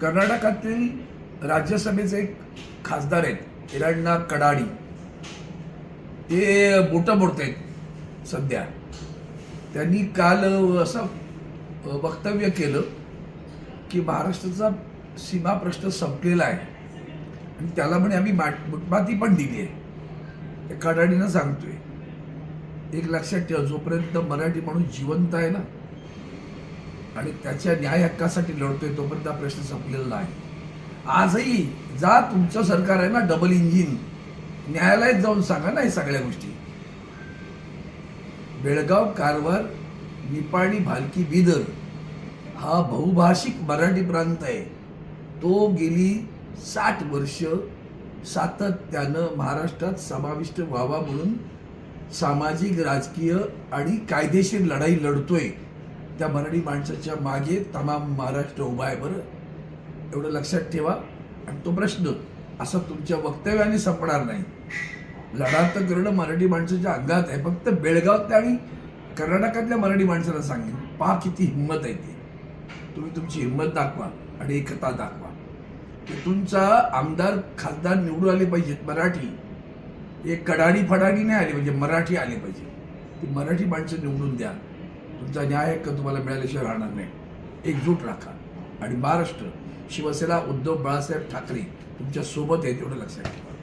कर्नाटकातील राज्यसभेचे एक खासदार आहेत हिरण्णा कडाडी. ते बोटं आहेत सध्या. त्यांनी काल असं वक्तव्य केलं की महाराष्ट्राचा सीमा प्रश्न संपलेला आहे. आणि त्याला म्हणे आम्ही माट पण दिली आहे. ते कडाडीनं सांगतोय एक लक्षात ठेवा जोपर्यंत मराठी माणूस जिवंत आहे ना आणि त्याच्या न्याय हक्कासाठी लढतोय तोपर्यंत हा प्रश्न संपलेला नाही. आजही जा तुमचं सरकार आहे ना डबल इंजिन न्यायालयात जाऊन सांगा ना सगळ्या गोष्टी. बेळगाव कारवार निपाणी भालकी बिदर हा बहुभाषिक मराठी प्रांत आहे. तो गेली साठ वर्ष सातत्यानं महाराष्ट्रात समाविष्ट व्हावा म्हणून सामाजिक राजकीय आणि कायदेशीर लढाई लढतोय. त्या मराठी माणसाच्या मागे तमाम महाराष्ट्र उभा आहे बरं. एवढं लक्षात ठेवा. आणि तो प्रश्न असा तुमच्या वक्तव्याने संपणार नाही. लढा तर करणं मराठी माणसाच्या अंगात आहे. फक्त बेळगावातल्या आणि कर्नाटकातल्या मराठी माणसाला सांगेन. पहा किती हिंमत आहे ती. तुम्ही तुमची हिंमत दाखवा आणि एकता दाखवा. की तुमचा आमदार खासदार निवडून आले पाहिजेत मराठी. एक कडाडी फडाडी नाही आली पाहिजे मराठी आले पाहिजे. ती मराठी माणसं निवडून द्या. तुमचा न्याय हक्क तुम्हाला मिळाल्याशिवाय राहणार नाही. एकजूट राखा. आणि महाराष्ट्र शिवसेना उद्धव बाळासाहेब ठाकरे तुमच्यासोबत आहे तेवढं लक्षात ठेवा.